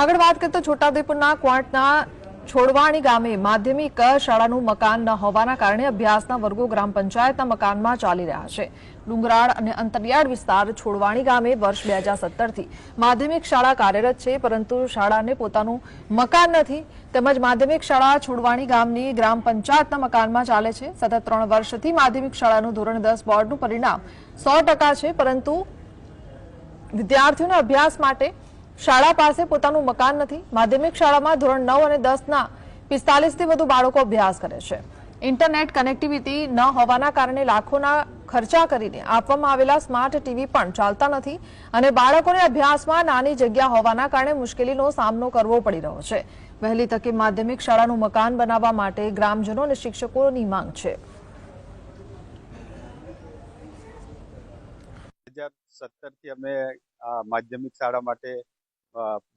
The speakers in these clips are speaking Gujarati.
આગળ વાત કરીએ તો છોટાઉદેપુરના ક્વાંટના છોડવાણી ગામે માધ્યમિક શાળાનું મકાન ન હોવાના કારણે અભ્યાસના વર્ગો ગ્રામ પંચાયતના મકાનમાં ચાલી રહ્યા છે. ડુંગરાળ અને અંતરિયાળ વિસ્તાર છોડવાણી ગામે વર્ષ બે હજાર સત્તરથી માધ્યમિક શાળા કાર્યરત છે, પરંતુ શાળાને પોતાનું મકાન નથી. તેમજ માધ્યમિક શાળા છોડવાણી ગામની ગ્રામ પંચાયતના મકાનમાં ચાલે છે. સતત ત્રણ વર્ષથી માધ્યમિક શાળાનું ધોરણ દસ બોર્ડનું પરિણામ સો છે, પરંતુ વિદ્યાર્થીઓના અભ્યાસ માટે શાળા પાસે પોતાનું મકાન નથી. માધ્યમિક શાળામાં ધોરણ નવ અને દસના પિસ્તાલીસથી વધુ બાળકો અભ્યાસ કરે છે. ઇન્ટરનેટ કનેક્ટિવિટી ન હોવાના કારણે લાખોના ખર્ચા કરીને આપવામાં આવેલા સ્માર્ટ ટીવી પણ ચાલતા નથી અને બાળકોને અભ્યાસમાં નાની જગ્યા હોવાના કારણે મુશ્કેલીનો સામનો કરવો પડી રહ્યો છે. વહેલી તકે માધ્યમિક શાળાનું મકાન બનાવવા માટે ગ્રામજનો અને શિક્ષકોની માંગ છે. માધ્યમિક શાળા માટે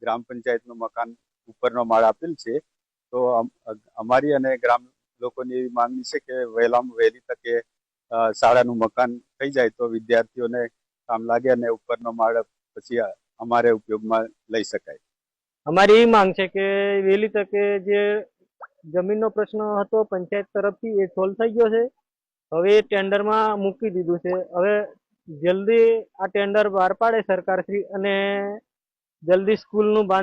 ગ્રામ પંચાયતનું મકાન ઉપરનો માળ આપેલ છે. તો અમારી અને ગ્રામ લોકોની એવી માંગણી છે કે વહેલામાં વહેલી તકે શાળાનું મકાન થઈ જાય તો વિદ્યાર્થીઓને કામ લાગે અને ઉપરનો માળ પછી અમારે ઉપયોગમાં લઈ શકાય. અમારી એ માંગ છે કે વહેલી તકે જે જમીનનો પ્રશ્ન હતો પંચાયત તરફથી એ સોલ્વ થઈ ગયો છે. હવે એ ટેન્ડરમાં મૂકી દીધું છે. હવે જલ્દી આ ટેન્ડર બહાર પાડે સરકારશ્રી અને જલ્દી સ્કૂલનું